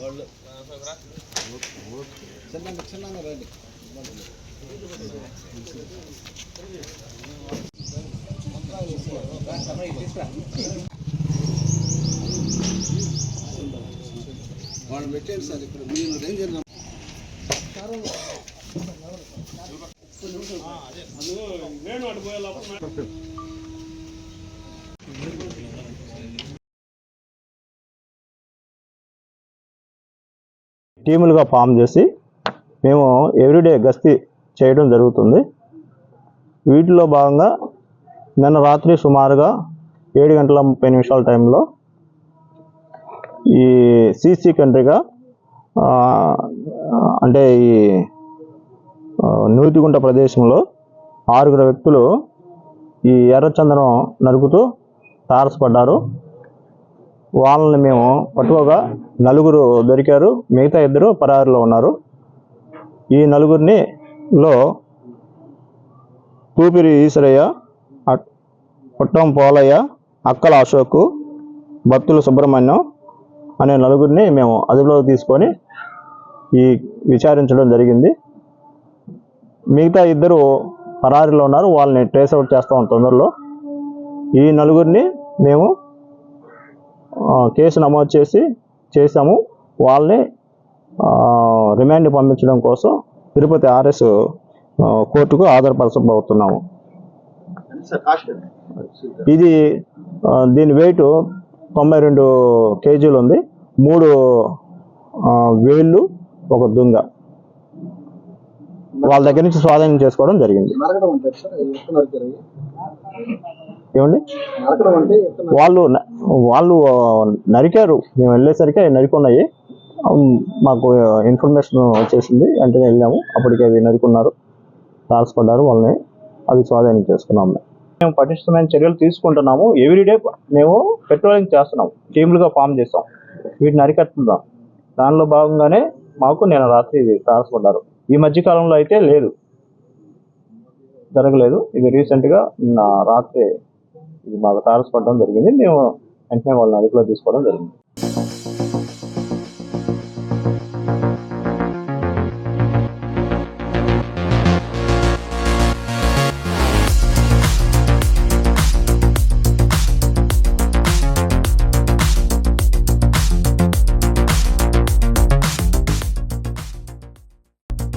వాళ్ళు చిన్నగా చిన్నగా రండి వాళ్ళు పెట్టారు సార్ ఇక్కడ మీరు లోపల టీములుగా ఫామ్ చేసి మేము ఎవ్రీడే గస్తీ చేయడం జరుగుతుంది. వీటిలో భాగంగా నిన్న రాత్రి సుమారుగా ఏడు గంటల ముప్పై నిమిషాల టైంలో ఈ సీసీ కంట్రీగా అంటే ఈ నూతిగుంట ప్రదేశంలో ఆరుగురు వ్యక్తులు ఈ ఎర్రచందనం నరుకుతూ తారసపడ్డారు. వాళ్ళని మేము పట్టుకోగా నలుగురు దొరికారు. మిగతా ఇద్దరు పరారులో ఉన్నారు. ఈ నలుగురిని లో తూపిరి ఈశ్వరయ్య పుట్టం పోలయ్య అక్కల అశోక్ భక్తుల సుబ్రహ్మణ్యం అనే నలుగురిని మేము అదుపులోకి తీసుకొని ఈ విచారించడం జరిగింది. మిగతా ఇద్దరు పరారిలో ఉన్నారు. వాళ్ళని ట్రేస్ అవుట్ చేస్తాం తొందరలో. ఈ నలుగురిని మేము కేసు నమోదు చేసి చేశాము. వాళ్ళని రిమాండ్ పంపించడం కోసం తిరుపతి ఆర్ఎస్ కోర్టుకు ఆధారపరచబోతున్నాము. ఇది దీని వెయిట్ తొంభై రెండు కేజీలు ఉంది. మూడు వేళ్ళు ఒక దుంగ. వాళ్ళ దగ్గర నుంచి స్వాధీనం చేసుకోవడం జరిగింది? ఏమండి? వాళ్ళు వాళ్ళు నరికారు. మేము వెళ్ళేసరికి అవి నరికున్నాయి. మాకు ఇన్ఫర్మేషన్ వచ్చేసింది. వెంటనే వెళ్ళాము. అప్పటికి అవి నరుకున్నారు. తారసపడ్డారు వాళ్ళని. అవి స్వాధీనం చేసుకున్నాము మేము. పటిష్టమైన చర్యలు తీసుకుంటున్నాము. ఎవ్రీడే మేము పెట్రోలింగ్ చేస్తున్నాం టీములుగా ఫామ్ చేస్తాం. వీటిని అరికట్టున్నాం దానిలో భాగంగానే మాకు నేను రాత్రి తారసపడ్డారు ఈ మధ్య కాలంలో అయితే లేదు. జరగలేదు. ఇది రీసెంట్గా నిన్న రాత్రి ఇది మాకు తారసపడడం జరిగింది. మేము వెంటనే వాళ్ళని అదుపులో తీసుకోవడం జరిగింది.